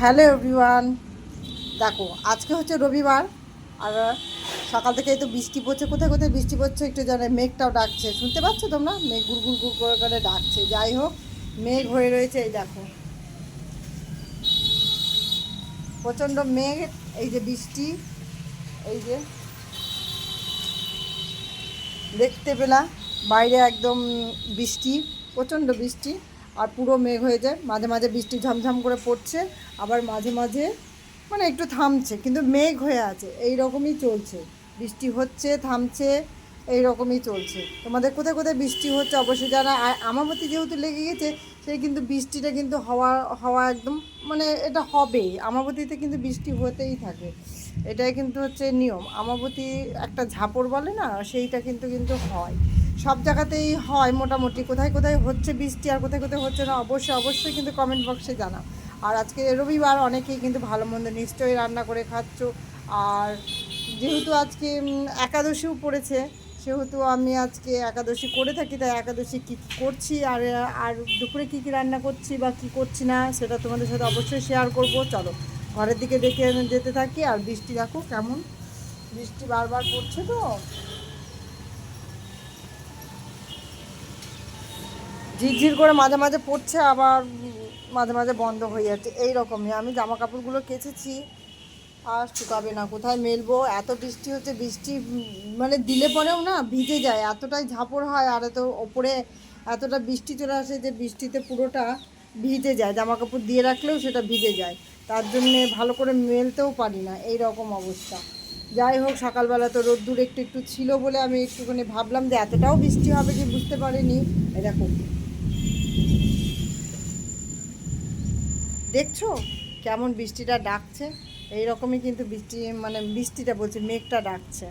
Hello everyone. দেখো, আজকে হচ্ছে রবিবার, আর সকাল থেকে তো বৃষ্টি পড়ছে। কোথায় কোথায় বৃষ্টি পড়ছে একটু জানে, মেঘটাও ডাকছে। শুনতে পাচ্ছ তোমরা? মেঘ গুড় গুড় গুড় করে করে ডাকছে। যাই হোক, মেঘ হয়ে রয়েছে, এই দেখো। প্রচণ্ড মেঘ, এই যে বৃষ্টি, এই যে দেখতে পেলা, বাইরে একদম বৃষ্টি, প্রচণ্ড বৃষ্টি। আর পুরো মেঘ হয়ে যায়। মাঝে মাঝে বৃষ্টি ঝমঝম করে পড়ছে, আবার মাঝে মাঝে মানে একটু থামছে, কিন্তু মেঘ হয়ে আছে এই রকমই চলছে। বৃষ্টি হচ্ছে, থামছে এই রকমই চলছে। তোমাদের কোথায় কোথায় বৃষ্টি হচ্ছে অবশ্যই যারা আর আমামতি যেহেতু লেগে গেছে, সেই কিন্তু বৃষ্টিটা কিন্তু হওয়া হওয়া একদম মানে এটা হবেই। আমাবতীতে কিন্তু বৃষ্টি হতেই থাকে। এটাই কিন্তু হচ্ছে নিয়ম। আমাবতী একটা ঝাপড় বলে না, সেইটা কিন্তু কিন্তু হয়। সব জায়গাতেই হয় মোটামুটি। কোথায় কোথায় হচ্ছে বৃষ্টি আর কোথায় কোথায় হচ্ছে না, অবশ্যই অবশ্যই কিন্তু কমেন্ট বক্সে জানা আর আজকে রবিবার অনেকেই কিন্তু ভালো মন্দ নিশ্চয়ই রান্না করে খাচ্ছ। আর যেহেতু আজকে একাদশীও পড়েছে, সেহেতু আমি আজকে একাদশী করে থাকি, তাই একাদশী কী করছি আর আর দুপুরে কী কী রান্না করছি বা কী করছি না, সেটা তোমাদের সাথে অবশ্যই শেয়ার করব। চলো, ঘরের দিকে দেখে যেতে থাকি। আর বৃষ্টি দেখো কেমন, বৃষ্টি বারবার পড়ছে তো। ঝিরঝির করে মাঝে মাঝে পড়ছে, আবার মাঝে মাঝে বন্ধ হয়ে যাচ্ছে। এই রকমই আমি জামা কাপড়গুলো কেচেছি। আর শুকাবে না, কোথায় মেলবো? এত বৃষ্টি হচ্ছে, বৃষ্টি মানে দিলে পরেও না ভিজে যায়, এতটাই ঝাপড় হয়, আর এত ওপরে এতটা বৃষ্টি চলে আসে যে বৃষ্টিতে পুরোটা ভিজে যায়। জামা কাপড় দিয়ে রাখলেও সেটা ভিজে যায়। তার জন্যে ভালো করে মেলতেও পারি না এই রকম অবস্থা। যাই হোক, সকালবেলা তো রোদ্দুর একটু একটু ছিল বলে আমি একটুখানি ভাবলাম যে এতটাও বৃষ্টি হবে যে বুঝতে পারিনি। দেখো দেখছ? কেমন বৃষ্টিটা ডাকছে? এই রকমই কিন্তু বৃষ্টি মানে বৃষ্টিটা বলছে, মেঘটা ডাকছে।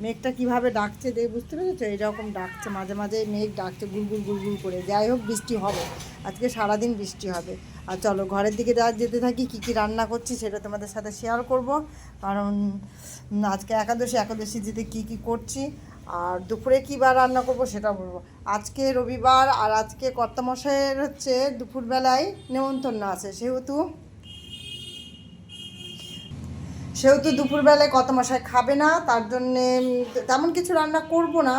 মেঘটা কীভাবে ডাকছে দেখ বুঝতে পেরেছ? এইরকম ডাকছে, মাঝে মাঝে মেঘ ডাকছে, গুলগুল গুলগুল করে। যাই হোক, বৃষ্টি হবে। আজকে সারাদিন বৃষ্টি হবে। আর চলো, ঘরের দিকে যা যেতে থাকি, কী কী রান্না করছি সেটা তোমাদের সাথে শেয়ার করব। কারণ আজকে একাদশী একাদশী যেতে কী কী করছি আর দুপুরে কী বার রান্না করব সেটা বলব। আজকে রবিবার আর আজকে কর্তামশাইয়ের হচ্ছে দুপুরবেলায় নেমন্তন্ন আছে। সেহেতু সেহেতু দুপুরবেলায় কত মশাই খাবে না, তার জন্যে তেমন কিছু রান্না করব না।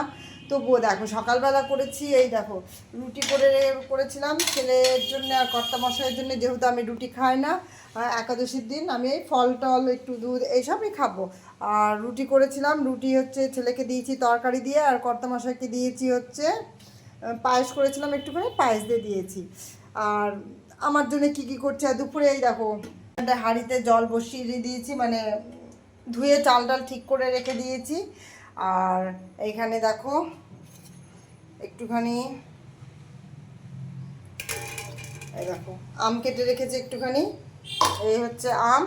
তবুও দেখো, সকালবেলা করেছি, এই দেখো, রুটি করে করেছিলাম, ছেলের জন্য আর কর্তা মশাইয়ের জন্য যেহেতু আমি রুটি খাই না একাদশীর দিন আমি এই ফল টল, একটু দুধ, এইসবই খাব। আর রুটি করেছিলাম, রুটি হচ্ছে ছেলেকে দিয়েছি তরকারি দিয়ে, আর কর্তা মশাইকে দিয়েছি হচ্ছে পায়েস করেছিলাম একটুখানি, পায়েস দিয়ে দিয়েছি। আর আমার জন্য কি কি করছে দুপুরে এই দেখো হাঁড়িতে জল বসিয়ে দিয়েছি মানে ধুয়ে চাল ডাল ঠিক করে রেখে দিয়েছি। আর এইখানে দেখো, একটুখানি দেখো, আম কেটে রেখেছি একটুখানি। এই হচ্ছে আম,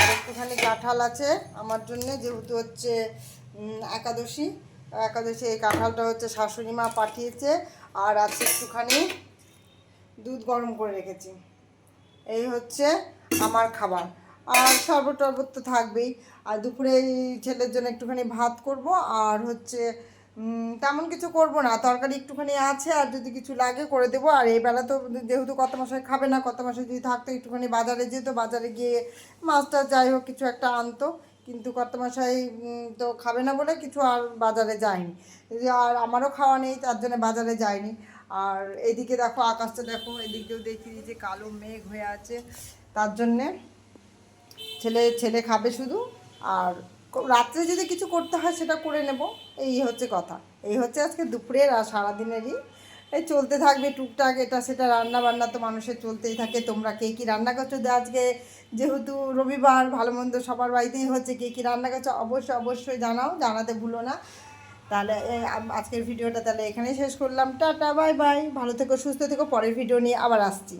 আর একটুখানি কাঁঠাল আছে আমার জন্যে, যেহেতু হচ্ছে একাদশী। একাদশী এই কাঁঠালটা হচ্ছে শাশুড়ি মা পাঠিয়েছে, আর আছে একটুখানি দুধ গরম করে রেখেছি। এই হচ্ছে আমার খাবার। আর শরবত টরবত তো থাকবেই। আর দুপুরে ছেলের জন্য একটুখানি ভাত করব, আর হচ্ছে তেমন কিছু করব না। তরকারি একটুখানি আছে, আর যদি কিছু লাগে করে দেবো। আর এই বেলা তো যেহেতু কত মাসে খাবে না, কত মাসে যদি থাকতো, একটুখানি বাজারে যেত, বাজারে গিয়ে মাছটা যাই হোক কিছু একটা আনতো। কিন্তু কত মশাই তো খাবে না বলে কিছু আর বাজারে যায়নি। আর আমারও খাওয়া নেই, তার জন্য বাজারে যায়নি। আর এদিকে দেখো, আকাশটা দেখো এদিকেও দেখি যে কালো মেঘ হয়ে আছে। তার জন্যে ছেলে ছেলে খাবে শুধু। আর রাত্রে যদি কিছু করতে হয় সেটা করে নেব। এই হচ্ছে কথা। এই হচ্ছে আজকে দুপুরের আর সারাদিনেরই। এই চলতে থাকবে টুকটাক, এটা সেটা রান্না বান্না তো মানুষের চলতেই থাকে। তোমরা কে কী রান্না করছ? আজকে যেহেতু রবিবার, ভালো মন্দ সবার বাড়িতেই হচ্ছে কে কী রান্না করছ? অবশ্যই অবশ্যই জানাও, জানাতে ভুলো না। তাহলে আজকের ভিডিওটা তাহলে এখানেই শেষ করলাম। Tata, bye bye. ভালো থেকো, সুস্থ থেকো। পরের ভিডিও নিয়ে আবার আসছি।